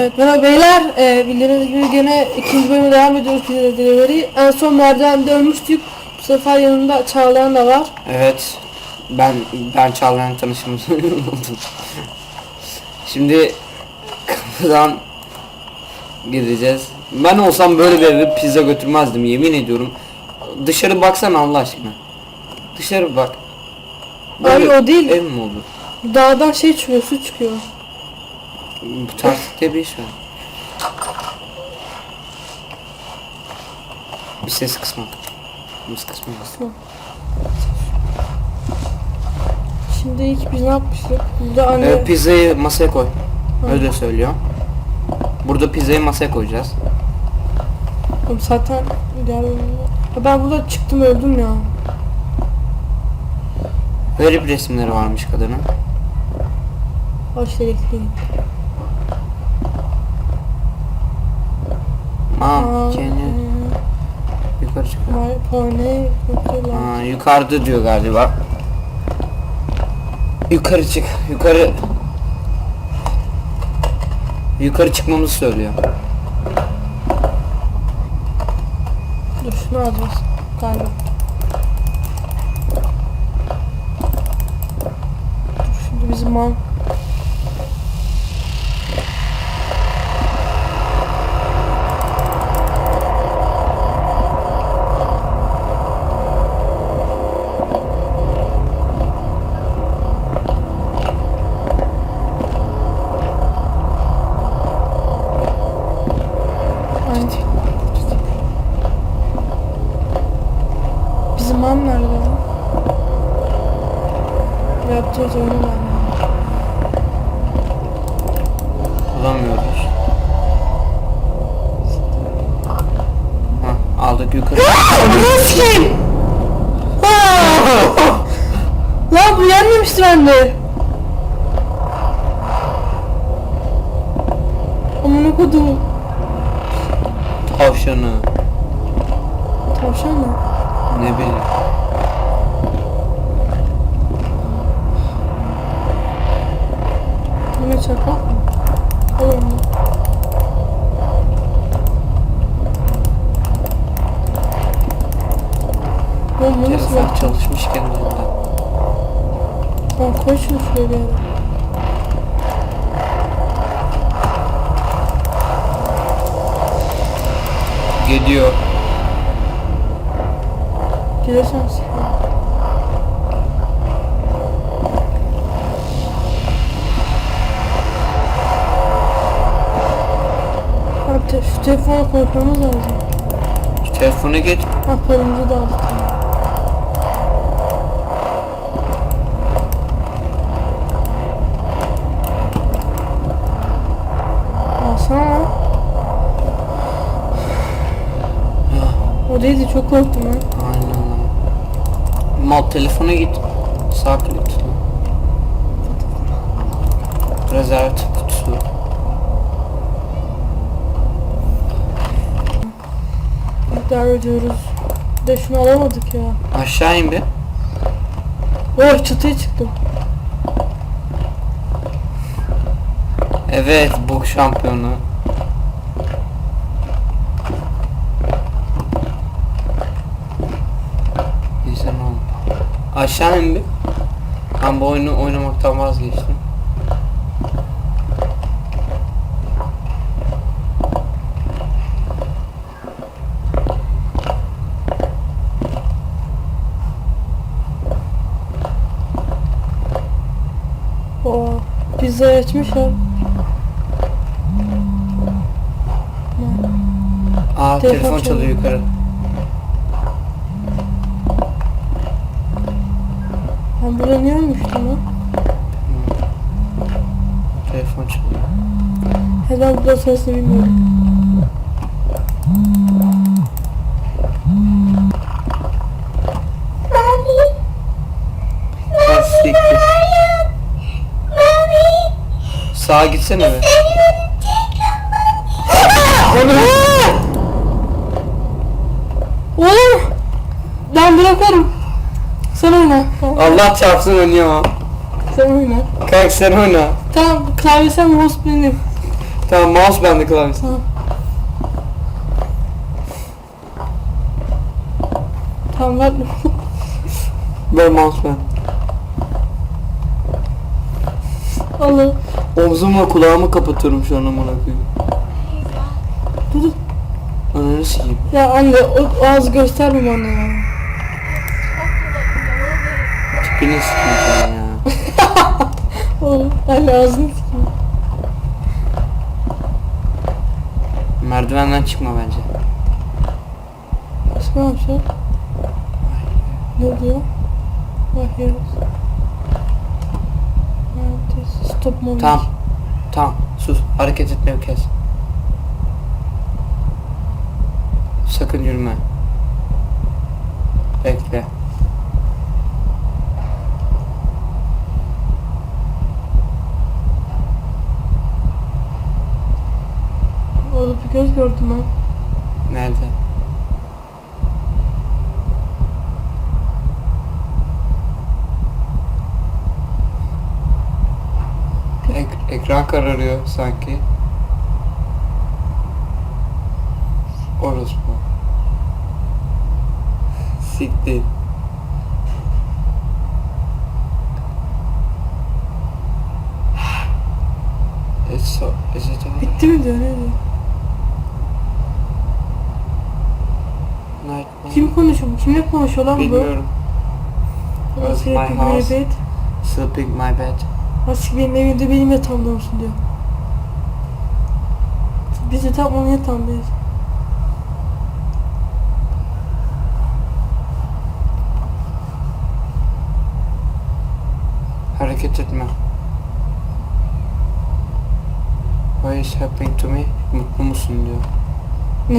Evet merhaba beyler. Ee, bildiğiniz gibi gene ikinci bölüme devam ediyoruz Pizza Delivery. En son merdivende ölmüştük. Bu sefer yanında Çağlayan da var. Evet. Ben ben Çağlayan tanışımızı unuttum. Şimdi kapıdan gireceğiz. Ben olsam böyle bir eve pizza götürmezdim yemin ediyorum. Dışarı baksana Allah aşkına. Dışarı bak. Abi o değil. Ev mi olur? Dağdan şey çıkıyor, su çıkıyor. Bu taktikte bir iş var. Bir ses kısmak. Biz kısmıyoruz. Şimdi ilk biz ne yapmıştık? Burada anne... Ee, pizzayı masaya koy. Öyle söylüyor. Burada pizzayı masaya koyacağız. Oğlum zaten gel. Ya ben burada çıktım öldüm ya. Garip resimleri varmış kadının. Aç elektriği. Aa, kendi yukarı çıkıyor. My pony. Yukarıda diyor galiba. Yukarı çık. Yukarı. Yukarı çıkmamızı söylüyor. Dur şunu alacağız. Galiba. Dur şimdi bizim man. Aynen. Bizim mam nerede ya? Ben. Bulamıyoruz. Ha, aldık yukarı. Nasıl? Lan bu yenmemişti bende. Amına kodum. Tavşanı. Tavşan mı? Ne bileyim. Yine çakal mı? Olur mu? Oğlum bu nasıl bak? çalışmış kendinden. Tamam koy şunu şuraya bir yere. Geliyor. Gelirsen sıkıntı. Te şu telefona konuşmamız lazım. Şu telefonu get. Ha paramızı da aldık. Alsana lan. O değildi çok korktum ha. Aynen. Mal telefona git. İddia ediyoruz. Bir de şunu alamadık ya. Aşağı in bir. Oh çatıya çıktım. Evet bu şampiyonu. Neyse ne oldu? Aşağı in bir. Ben bu oyunu oynamaktan vazgeçtim. Pizza açmışlar. Aa Telefon telefon, çalıyor yukarı. Ben burada niye ölmüştüm lan? Telefon çalıyor. He ben burada sesini bilmiyorum. Ha, siktir. Sağa gitsene be. Oğlum! Ben bırakarım. Sen oyna. Allah çarpsın oynuyor. Sen oyna. Kanka sen oyna. Tamam klavyesen mouse benim. Tamam mouse bende klavyesi. Tamam. Tamam ver. Ver mouse ben. Alın. Omzumla kulağımı kapatıyorum şu an amına koyayım. Dur dur. Ananı sikeyim. Ya anne o ağzı gösterme bana ya. Tipini sikeyim sen ya. Oğlum anne ağzını sikeyim. Merdivenden çıkma bence. Başka bir şey. Ne diyor? Bakıyoruz. Stop moment. Tamam. Tamam. Sus. Hareket etmeyi kes. Sakın yürüme. Bekle. Orada bir göz gördüm ben. Nerede? Ekran kararıyor sanki. Orospu. Siktir. It's so, is it over? Bitti mi night. Kim konuşuyor? Kimle konuşuyor lan bu? Bilmiyorum. Where's my Sürekli house? Sleeping my bed. Nasıl benim evimde benim yatağımda mısın diyor. Biz de tam onun yatağındayız. Hareket etme. What is happening to me? Mutlu musun diyor.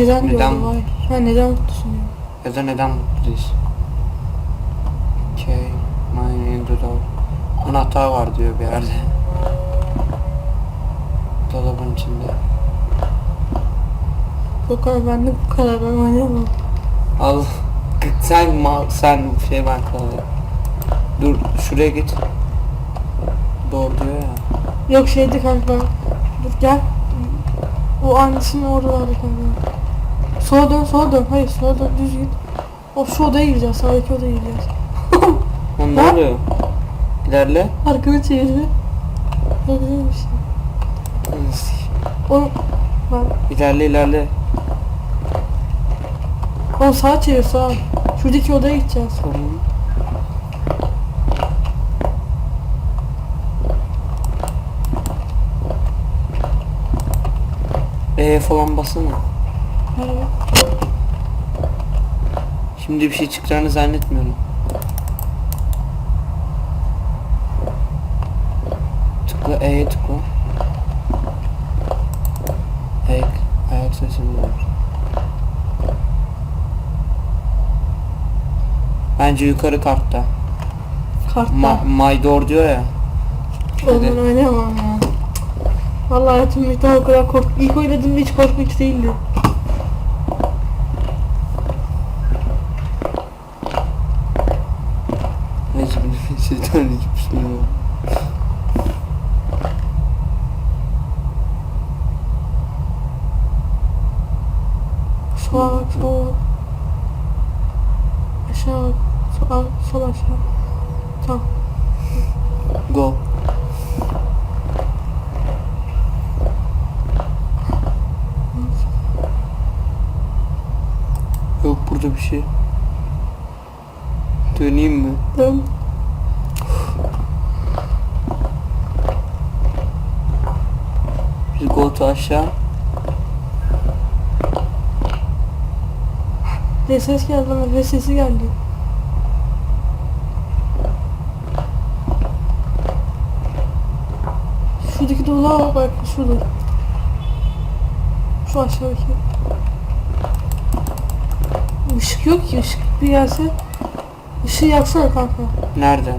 Neden, Neden? diyor vay. Ha neden mutlusun diyor. Ya da neden mutluyuz? Okay, my in the door. Anahtar var diyor bir yerde. Dolabın içinde. Yok abi ben de bu kadar ben oynayamam. Al. Sen mal, sen şey ben kalayım. Dur şuraya git. Doğru diyor ya. Yok şeydi kanka. Dur gel. O annesinin oralarda kanka. Sola dön sola dön. Hayır sola dön düz git. O şu odaya gireceğiz. Sağdaki odaya gireceğiz. Lan ne oluyor? İlerle. Arkanı çevir bir. Ne güzel bir şey. Oğlum ben İlerle ilerle. Oğlum sağa çevir sağa. Şuradaki odaya gideceğiz. Tamam. E falan basana. Merhaba. Şimdi bir şey çıkacağını zannetmiyorum. E'ye tıkla. Ayak, ayak sesini ver. Bence yukarı kartta. Kartta. Ma my door diyor ya. Ben oynayamam ya. Vallahi hayatımda ilk defa o kadar kork... İlk oynadığımda hiç korkunç değildi. Neyse bir şey yok. Sola bak sola bak. Aşağı bak. Sol, sol aşağı. Tamam. Go. Yok burada bir şey. Döneyim mi? Dön. Bir to aşağı. Ne ses geldi lan? Nefes sesi geldi. Şuradaki dolağa bak şurada. Şu aşağıdaki. Işık yok ki ışık bir gelse. Işığı yaksana kanka. Nerede?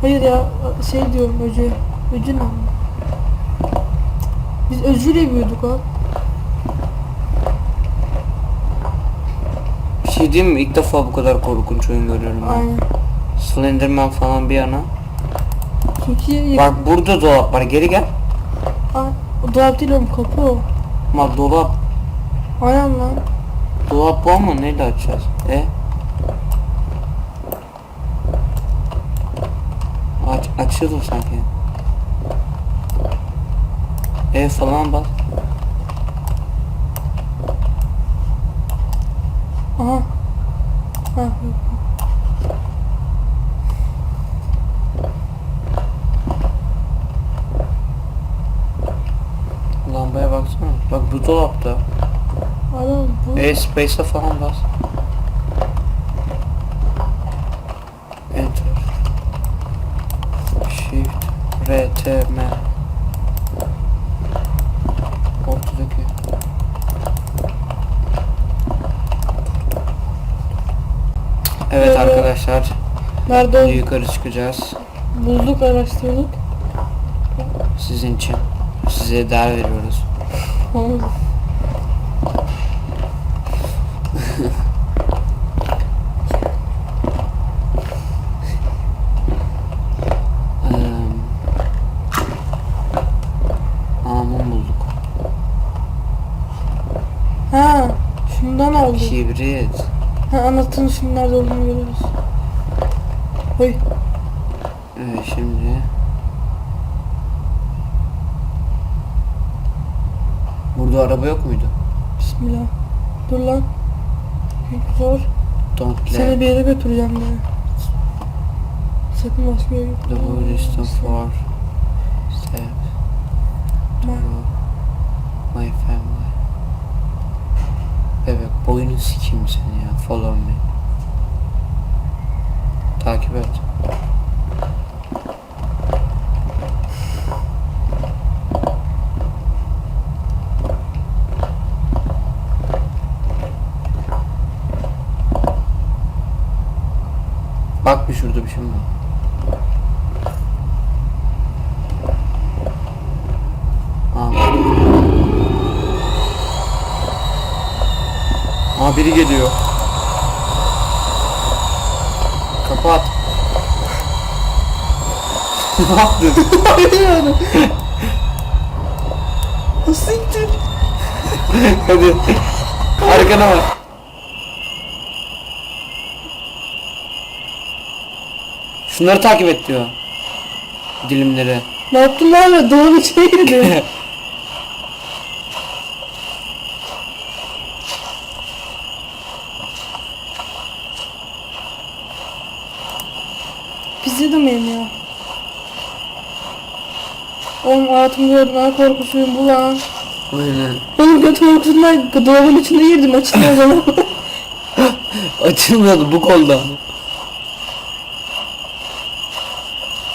Hayır ya şey diyorum öcü. Öcü ne? Biz öcüyle büyüdük lan. Şey diyeyim mi? İlk defa bu kadar korkunç oyun görüyorum ben. Aynen. Slenderman falan bir yana. Çünkü Bak burada dolap var. Geri gel. Aa, O dolap değil oğlum kapı o. Ama dolap. Aynen lan. Dolap bu ama neyle açacağız? E? Aç, açıyordu sanki. E falan bak. Aha. Lambaya baksana. Bak bu dolapta. Aynen bu. E space'e falan bas. Enter. Shift. R, T, M. Evet Evet. arkadaşlar. Nerede? Yukarı çıkacağız. Bulduk araştırdık. Sizin için. Size değer veriyoruz. Şundan aldım. Kibrit. Ha anahtarın şimdi nerede olduğunu görürüz. Oy. Evet şimdi. Burada araba yok muydu? Bismillah. Dur lan. Zor. Don't Seni let bir yere götüreceğim diye. Sakın başka yere the gitme. Buddhist for step to Ben- my family. Boyunu sikeyim seni ya. Follow me. Takip et. Bak bir şurada bir şey mi var? Aa biri geliyor. Kapat. ne yaptın? O siktir. Hadi. Arkana bak. Şunları takip et diyor. Dilimleri. Ne yaptın lan? Dolabın içine girdi. Pis yedim benim ya. Oğlum hayatımda gördüm en korkusuyum bu lan. Aynen. Oğlum göt korkusundan dolabın içine girdim açıldı o zaman. Açılmıyordu bu kolda.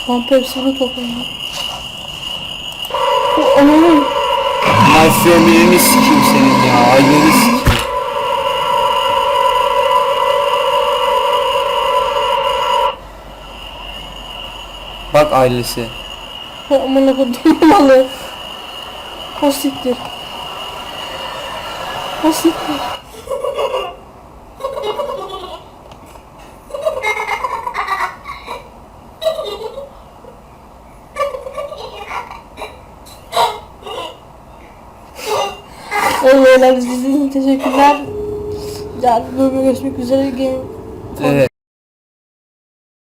Vampir hepsini topladım. O ananın. My family'ni sikeyim senin ya. Aileni sikeyim. Bak ailesi. Amına kodum malı. O siktir. O siktir. Evet, izlediğiniz için teşekkürler. Diğer bölüme görüşmek üzere. Game Evet.